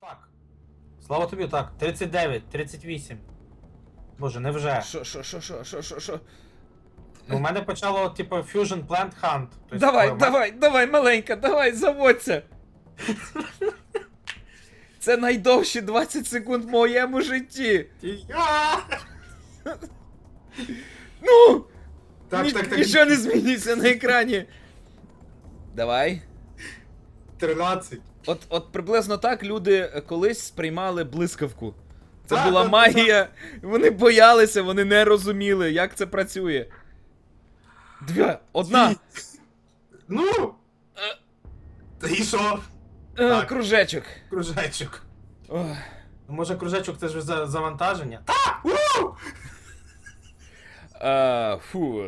Так. Слава тобі, так. 39, 38. Боже, невже. Що, що, що, що, що, що, що? Ну, у мене почало, типу, Fusion Plant Hunt. Тобто, Давай, коли давай, давай, маленька, давай, заводься. Це найдовші 20 секунд в моєму житті. Я! Ну! Так, ні- так, так. Нічого не зміниться на екрані. Давай. 13. От, от приблизно так люди е, колись сприймали блискавку. Це Так, була так, магія. Вони боялися, вони не розуміли, як це працює. Дві, одна. Ну! Та і що? Е, кружечок. Кружечок. Ох. Ну, Може, кружечок це ж за завантаження? Та! Фу.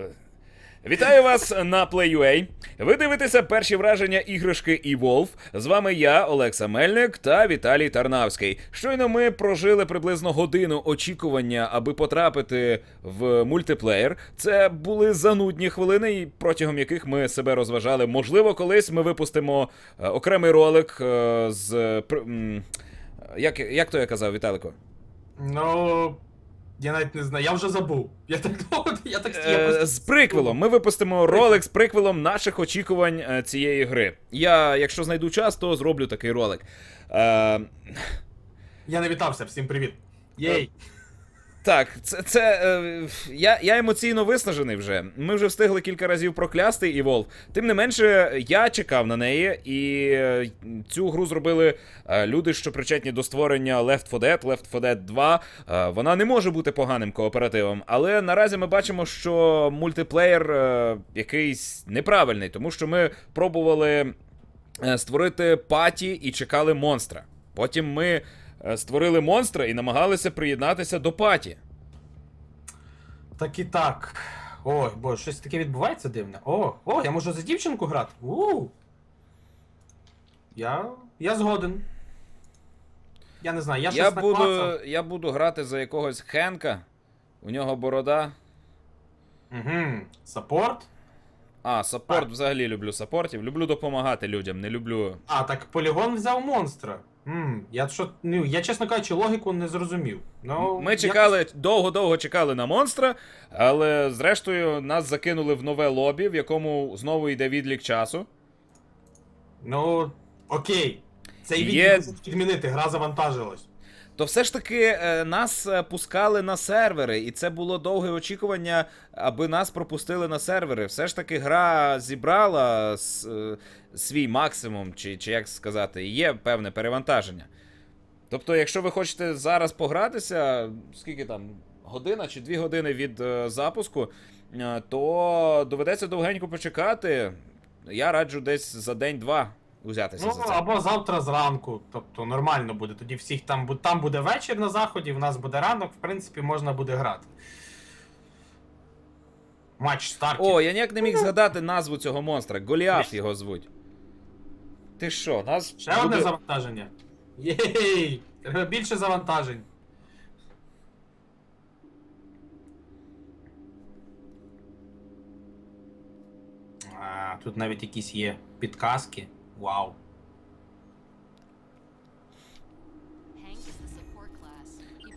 Вітаю вас на Play.ua. Ви дивитеся перші враження іграшки Evolve. З вами я, Олекса Мельник та Віталій Тарнавський. Щойно ми прожили приблизно годину очікування, аби потрапити в мультиплеєр. Це були занудні хвилини, і протягом яких ми себе розважали. Можливо, колись ми випустимо е, окремий ролик е, з. Як, як то я казав, Віталико? Ну. Я навіть не знаю, я вже забув. Я так я так я Е, просто- з приквелом. Ми випустимо ролик з приквелом наших очікувань е, цієї гри. Я, якщо знайду час, то зроблю такий ролик. Е, Я не вітався, всім привіт. Єй! Так, це. це е, я, я емоційно виснажений вже. Ми вже встигли кілька разів проклясти Evolve. Тим не менше, я чекав на неї, і е, цю гру зробили е, люди, що причетні до створення Left 4 Dead, Left 4 Dead 2. Е, вона не може бути поганим кооперативом, але наразі ми бачимо, що мультиплеєр е, якийсь неправильний, тому що ми пробували створити паті і чекали монстра. Потім ми створили монстра і намагалися приєднатися до паті. Так і так. Ой, боже, щось таке відбувається дивне. О, о, я можу за дівчинку грати. У. Я. Я згоден. Я не знаю, я, Я, щось буду, наклацав. я буду грати за якогось Хенка. У нього борода. Угу. Саппорт. А, саппорт Так. взагалі люблю саппортів. Люблю допомагати людям, не люблю. А, так полігон взяв монстра. М, я що, ну, я, чесно кажучи, логіку не зрозумів. Ну, Ми чекали, довго-довго чекали на монстра, але зрештою нас закинули в нове лобі, в якому знову йде відлік часу. Ну, окей. Цей Є- відео відмінити, гра завантажилась. То все ж таки е, нас е, пускали на сервери, і це було довге очікування, аби нас пропустили на сервери. Все ж таки, гра зібрала е, свій максимум, чи, чи як сказати, є певне перевантаження. Тобто, якщо ви хочете зараз погратися, скільки там, година чи дві години від запуску, то доведеться довгенько почекати. Я раджу десь за день-два взятися Ну, за це. або завтра зранку. Тобто нормально буде. Тоді всіх там, бу- там буде вечір на заході, в нас буде ранок, в принципі, можна буде грати. Матч стартів. О, я ніяк не міг згадати назву цього монстра. Голіаф його звуть. Ти що, нас. Ще одне завантаження. Єй! Треба більше завантажень. А, тут навіть якісь є підказки. He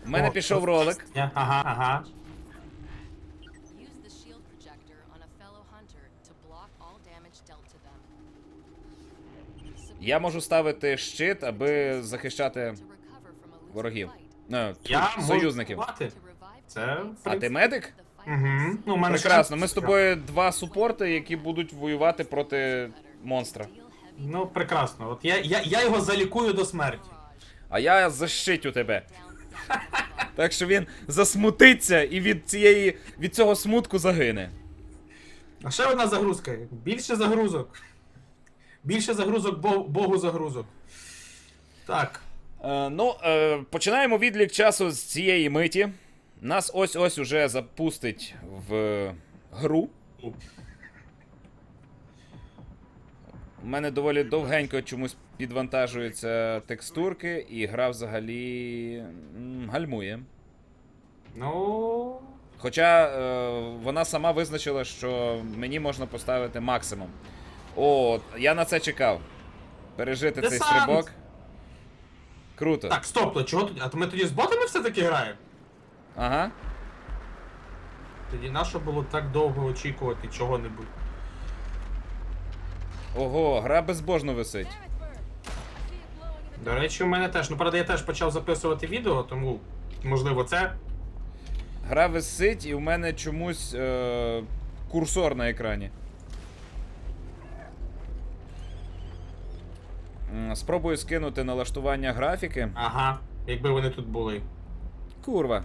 У мене О, пішов ролик. Ага, ага. Я можу ставити щит, аби захищати ворогів. Ну, Я можу союзників. revive Це, А ти медик? Угу. Ну, у мене Прекрасно. Ми з тобою два супорти, які будуть воювати проти монстра. Ну, прекрасно. От я, я, я його залікую до смерті. А я защитю тебе. Так що він засмутиться і від цієї від цього смутку загине. А ще одна загрузка. Більше загрузок. Більше загрузок, бо- богу загрузок. Так. Е, ну, е, починаємо відлік часу з цієї миті. Нас ось-ось уже запустить в гру. У мене доволі довгенько чомусь підвантажуються текстурки, і гра взагалі гальмує. Ну. Хоча е, вона сама визначила, що мені можна поставити максимум. О, я на це чекав. Пережити цей стрибок. Круто. Так, стоп, то чого тоді? А то ми тоді з ботами все-таки граємо? Ага. Тоді нащо було так довго очікувати чого-небудь? Ого, гра безбожно висить. До речі, у мене теж. Ну, правда, я теж почав записувати відео, тому можливо це. Гра висить, і у мене чомусь е- курсор на екрані. М, Спробую скинути налаштування графіки. Ага, якби вони тут були. Курва.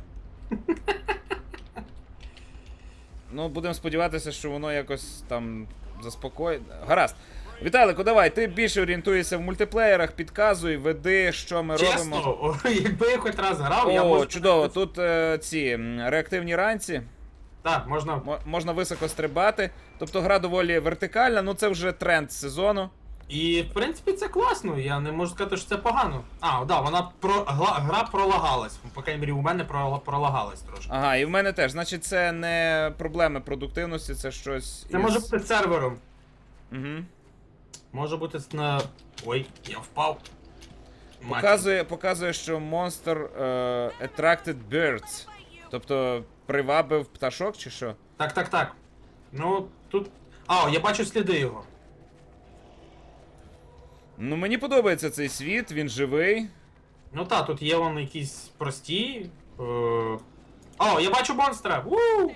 ну, будемо сподіватися, що воно якось там заспокоїть. Гаразд. Віталику, давай, ти більше орієнтуєшся в мультиплеєрах, підказуй, веди, що ми робимо. Чесно, о, якби я хоч раз грав, я О, можу. чудово. Тут е, ці реактивні ранці. Так, можна. Мо- можна високо стрибати. Тобто гра доволі вертикальна, ну це вже тренд сезону. І в принципі це класно, я не можу сказати, що це погано. А, да, вона про гра пролагалась. По крайній мірі, у мене пролагалась трошки. Ага, і в мене теж. Значить, це не проблеми продуктивності, це щось. Це може бути сервером. Угу. Може бути на. Ой, я впав. Мать. Показує, показує, що монстр е, attracted birds. Тобто привабив пташок чи що? Так, так, так. Ну, тут. А, я бачу сліди його. Ну, мені подобається цей світ, він живий. Ну так, тут є вон якісь прості. Е... О, я бачу монстра! Вуу!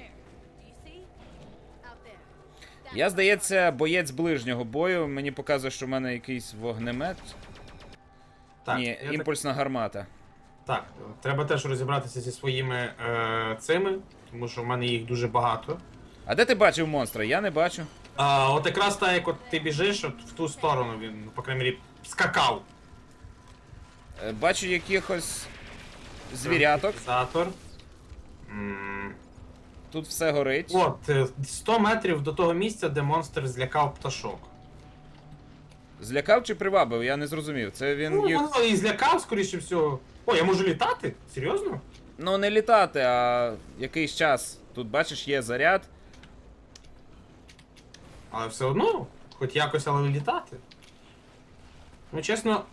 Я, здається, боєць ближнього бою. Мені показує, що в мене якийсь вогнемет. Так, Ні, я так- імпульсна гармата. Так, треба теж розібратися зі своїми е, цими, тому що в мене їх дуже багато. А де ти бачив монстра? Я не бачу. А, от якраз так, як от ти біжиш, от в ту сторону він, ну, по крайній мірі, скакав. Е, Бачу якихось звіряток. Затор. М, Тут все горить. От, е, 100 метрів до того місця, де монстр злякав пташок. Злякав чи привабив? Я не зрозумів. Це він Ну, їх. воно і злякав, скоріше всього. О, я можу літати? Серйозно? Ну, не літати, а якийсь час. Тут бачиш, є заряд. Але все одно, хоч якось, але літати. Ну, чесно.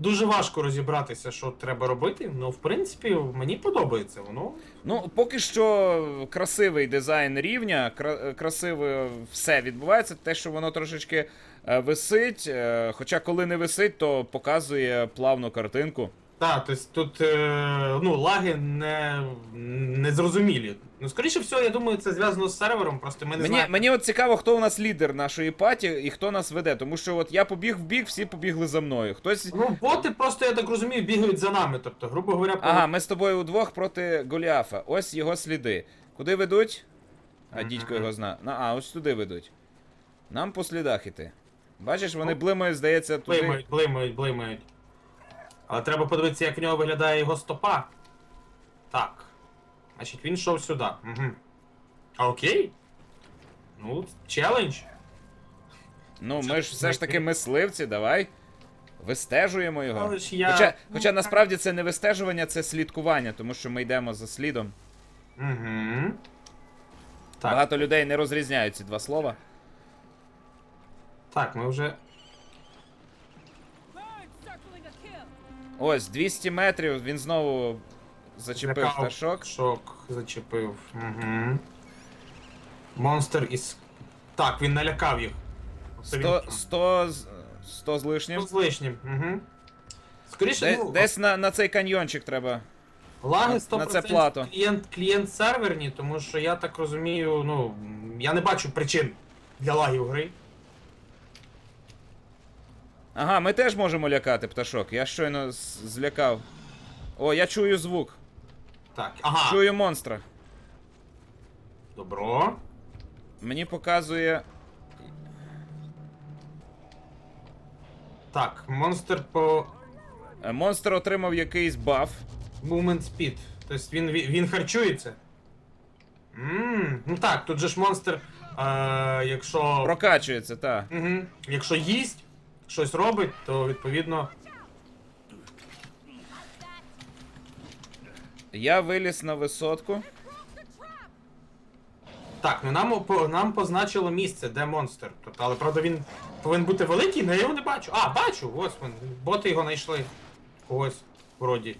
Дуже важко розібратися, що треба робити. Ну, в принципі, мені подобається воно. Ну, поки що красивий дизайн рівня, кра- красиве все відбувається. Те, що воно трошечки е, висить. е, хоча коли не висить, то показує плавну картинку. Так, тобто тут е, ну, лаги не, не зрозумілі. Ну, скоріше всього, я думаю, це зв'язано з сервером, просто ми не Мені, знаємо. мені от цікаво, хто у нас лідер нашої паті і хто нас веде. Тому що от я побіг в бік, всі побігли за мною. Хтось. Ну, боти просто, я так розумію, бігають за нами. Тобто, грубо говоря, по- Ага, ми з тобою удвох проти Голіафа. Ось його сліди. Куди ведуть? А дідько його зна. На, а, ось туди ведуть. Нам по слідах іти. Бачиш, вони блимають, здається, туди. блимають, блимають, блимають. Але треба подивитися, як в нього виглядає його стопа. Так. Значить, він йшов сюди. Угу. А окей. Ну, челендж. Ну, ми ж все ж таки мисливці, давай. Вистежуємо його. Але ж я- Хоча, хоча насправді це не вистежування, це слідкування, тому що ми йдемо за слідом. Угу. Так, Багато людей не розрізняють ці два слова. так, ми вже. Ось, 200 метрів, він знову зачепив злякав пташок. Пташок зачепив. Угу. Монстр із. Так, він налякав їх. Тобто 100, 100, з- 100 з лишнім. Ну, з лишнім. Угу. Скоріше, Де, ну, десь на, на цей каньйончик треба. Лаги На- 100% на це плато. клієнт, клієнт серверні, тому що я так розумію, ну, я не бачу причин для лагів гри. Ага, ми теж можемо лякати пташок. Я щойно злякав. О, я чую звук. Так, ага. Чую монстра. Добро. Мені показує. Так, монстр по е, Монстр отримав якийсь баф. movement speed. Тобто він, він, він харчується. Ммм, ну так, тут же ж монстр, е, якщо. Прокачується, так. Угу. Якщо їсть, щось робить, то відповідно. Я виліз на висотку. Так, ну нам, по- нам позначило місце, де монстр. Тобто, але правда він повинен бути великий, але я його не бачу. А, бачу, ось він. Боти його знайшли. Когось, вроді.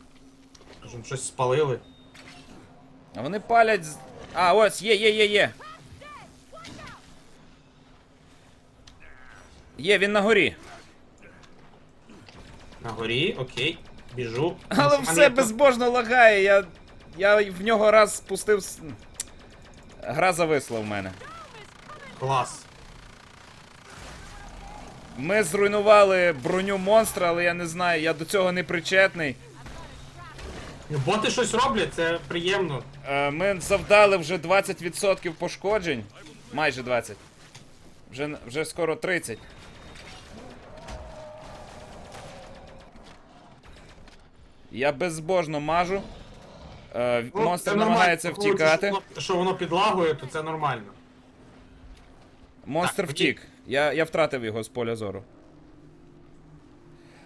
Може, щось спалили. А вони палять. з- А, ось, є, є, є, є. Є, він на горі. На горі, окей. Біжу. Але все безбожно лагає. Я. Я в нього раз спустив. Гра зависла в мене. Клас. Ми зруйнували броню монстра, але я не знаю, я до цього не причетний. Боти щось роблять, це приємно. Е, Ми завдали вже 20% пошкоджень. Майже 20. Вже, вже скоро 30. Я безбожно мажу. Е, Ну, монстр намагається втікати. Воно, що воно підлагує, то це нормально. Монстр Так, втік. Я, я втратив його з поля зору.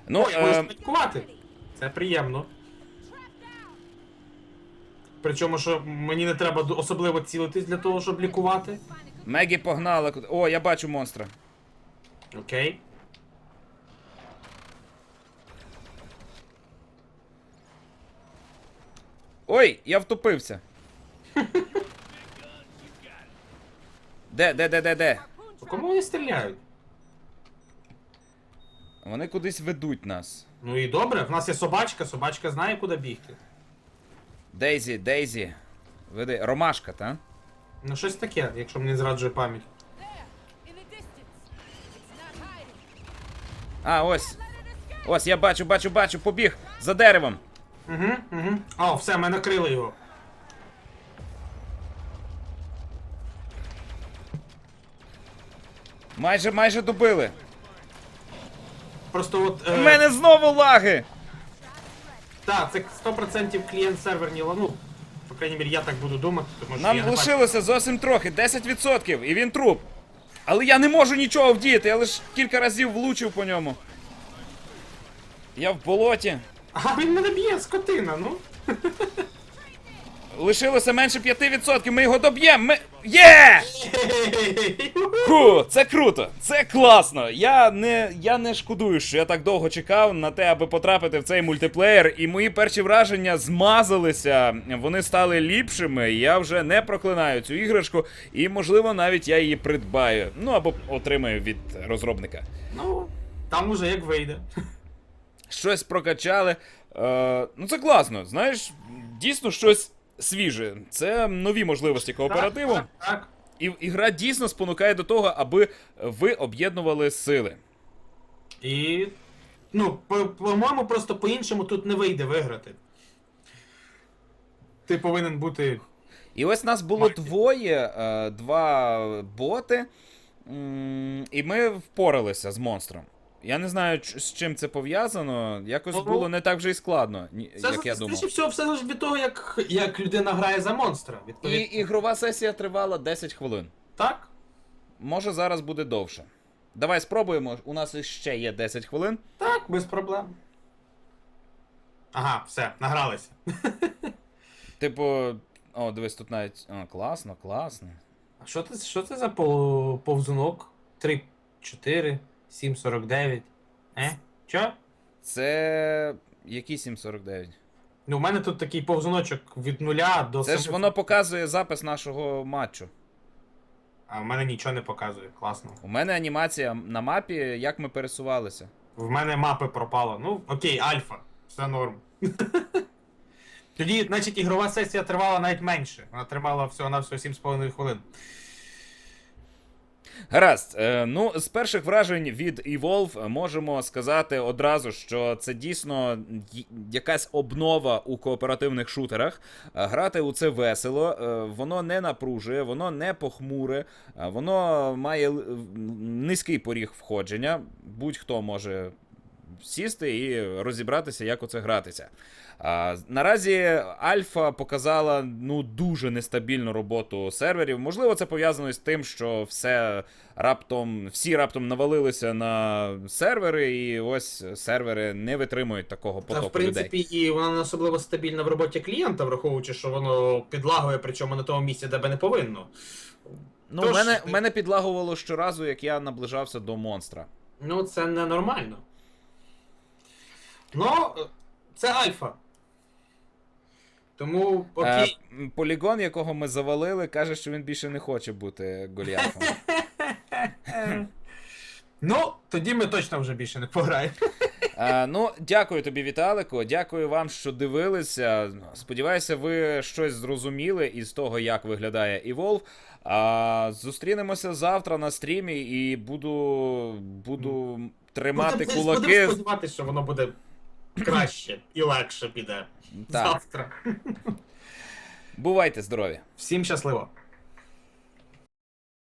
Ну, Ой, можеш е, слідкувати. Це приємно. Причому, що мені не треба ду- особливо цілитись для того, щоб лікувати. Мегі погнала. куди- О, я бачу монстра. Окей. Ой, я втопився. Де, де, де, де, де? По кому вони стріляють? Вони кудись ведуть нас. Ну і добре, в нас є собачка, собачка знає, куди бігти. Дейзі, Дейзі. Веди. Ромашка, та? Ну щось таке, якщо мені зраджує пам'ять. А, ось. Ось, я бачу, бачу, бачу, побіг за деревом. Угу, угу. О, все, ми накрили його. Майже, майже добили. Просто от. У Е, мене знову лаги! Так, це 100% клієнт серверні лану. По крайній мірі, я так буду думати, тому що я Нам не бачу. лишилося зовсім трохи, 10%, і він труп. Але я не можу нічого вдіяти, я лише кілька разів влучив по ньому. Я в болоті. Ага, він мене б'є, скотина, ну. Лишилося менше 5%, ми його доб'ємо. Ми... Є! Фу, це круто, це класно. Я не, я не шкодую, що я так довго чекав на те, аби потрапити в цей мультиплеєр, і мої перші враження змазалися. Вони стали ліпшими. Я вже не проклинаю цю іграшку, і можливо навіть я її придбаю. Ну або отримаю від розробника. Ну, там уже як вийде. Щось прокачали. Е, ну це класно. Знаєш, дійсно щось свіже. Це нові можливості кооперативу. Так, так. І, і гра дійсно спонукає до того, аби ви об'єднували сили. І. Ну, по- по-моєму, просто по-іншому тут не вийде виграти. Ти повинен бути. І ось нас було Майки. двоє, е, два боти, і ми впоралися з монстром. Я не знаю, з чим це пов'язано. Якось Ну, було не так вже і складно, ні- Це, як я думав. всього, все залежить від того, як, як людина грає за монстра. І Відповідно. ігрова сесія тривала 10 хвилин. Так? Може, зараз буде довше. Давай спробуємо. У нас ще є 10 хвилин. Так, без проблем. Ага, все, награлися. Типу, о, дивись, тут навіть. О, класно, класно. А що це, що це за пол- повзунок? 3, 4, 7, 49. Е? Чо? Це. Які 749? Ну, у мене тут такий повзуночок від нуля до Це ж воно показує запис нашого матчу. А в мене нічого не показує. Класно. У мене анімація на мапі, як ми пересувалися. В мене мапи пропало. Ну, окей, альфа. Все норм. Тоді, значить, ігрова сесія тривала навіть менше. Вона тривала всього на всього 7,5 хвилин. Гаразд, е, ну з перших вражень від Evolve можемо сказати одразу, що це дійсно якась обнова у кооперативних шутерах. Е, Грати у це весело, е, воно не напружує, воно не похмуре, воно має низький поріг входження. Будь-хто може сісти і розібратися, як у це гратися. А, наразі Альфа показала ну дуже нестабільну роботу серверів. Можливо, це пов'язано з тим, що все раптом, всі раптом навалилися на сервери, і ось сервери не витримують такого Та, в принципі, людей. і вона не особливо стабільна в роботі клієнта, враховуючи, що воно підлагує, причому на тому місці, де би не повинно. Ну, Тож, мене, ти- мене підлагувало щоразу, як я наближався до монстра. Ну, це ненормально. Ну, е, це альфа. Тому Е, окей. м, полігон, якого ми завалили, каже, що він більше не хоче бути Голіафом. Ну, тоді ми точно вже більше не пограємо. Е, ну, дякую тобі, Віталику. Дякую вам, що дивилися. Сподіваюся, ви щось зрозуміли із того, як виглядає Evolve. А, зустрінемося завтра на стрімі і буду, буду тримати Будемо- кулаки. Будемо сподіватися, що воно буде краще і легше піде Так. завтра. Бувайте здорові! Всім щасливо.